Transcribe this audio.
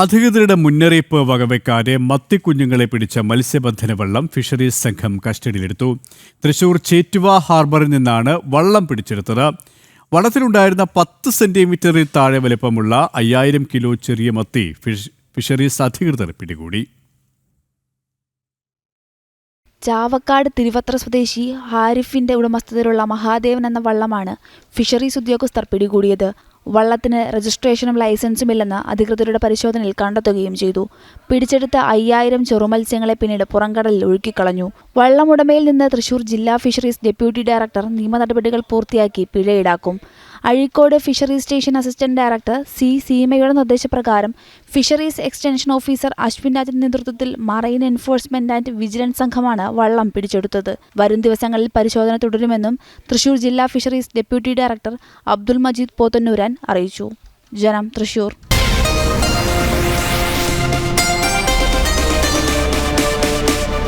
അധികൃതരുടെ മുന്നറിയിപ്പ് വകവെക്കാതെ മത്തിക്കുഞ്ഞുങ്ങളെ പിടിച്ച മത്സ്യബന്ധന വള്ളം ഫിഷറീസ് സംഘം കസ്റ്റഡിയിലെടുത്തു. തൃശൂർ ചേറ്റുവ ഹാർബറിൽ നിന്നാണ് വള്ളം പിടിച്ചെടുത്തത്. വള്ളത്തിലുണ്ടായിരുന്ന പത്ത് സെന്റിമീറ്ററിൽ താഴെ വലിപ്പമുള്ള അയ്യായിരം കിലോ ചെറിയ മത്തി ഫിഷ് ഫിഷറീസ് അധികൃതർ പിടികൂടി. ചാവക്കാട് തിരുവത്ര സ്വദേശി ഹാരിഫിന്റെ ഉടമസ്ഥതയിലുള്ള മഹാദേവൻ എന്ന വള്ളമാണ് ഫിഷറീസ് ഉദ്യോഗസ്ഥർ പിടികൂടിയത്. വള്ളത്തിന് രജിസ്ട്രേഷനും ലൈസൻസും ഇല്ലെന്ന് അധികൃതരുടെ പരിശോധനയിൽ കണ്ടെത്തുകയും ചെയ്തു. പിടിച്ചെടുത്ത അയ്യായിരം ചെറുമത്സ്യങ്ങളെ പിന്നീട് പുറംകടലിൽ ഒഴുക്കിക്കളഞ്ഞു. വള്ളമുടമയിൽ നിന്ന് തൃശൂർ ജില്ലാ ഫിഷറീസ് ഡെപ്യൂട്ടി ഡയറക്ടർ നിയമ നടപടികൾ പൂർത്തിയാക്കി പിഴ ഈടാക്കും Azhikode fisheries station assistant director C സീമയുടെ നിർദ്ദേശപ്രകാരം ഫിഷറീസ് എക്സ്റ്റൻഷൻ ഓഫീസർ അശ്വിൻ രാജിന്റെ നേതൃത്വത്തിൽ മറൈൻ എൻഫോഴ്സ്മെന്റ് ആൻഡ് വിജിലൻസ് സംഘമാണ് വള്ളം പിടിച്ചെടുത്തത്. വരും ദിവസങ്ങളിൽ പരിശോധന തുടരുമെന്നും തൃശൂർ ജില്ലാ fisheries deputy director Abdul Majeed Pothannooran അറിയിച്ചു. ജനം തൃശൂർ.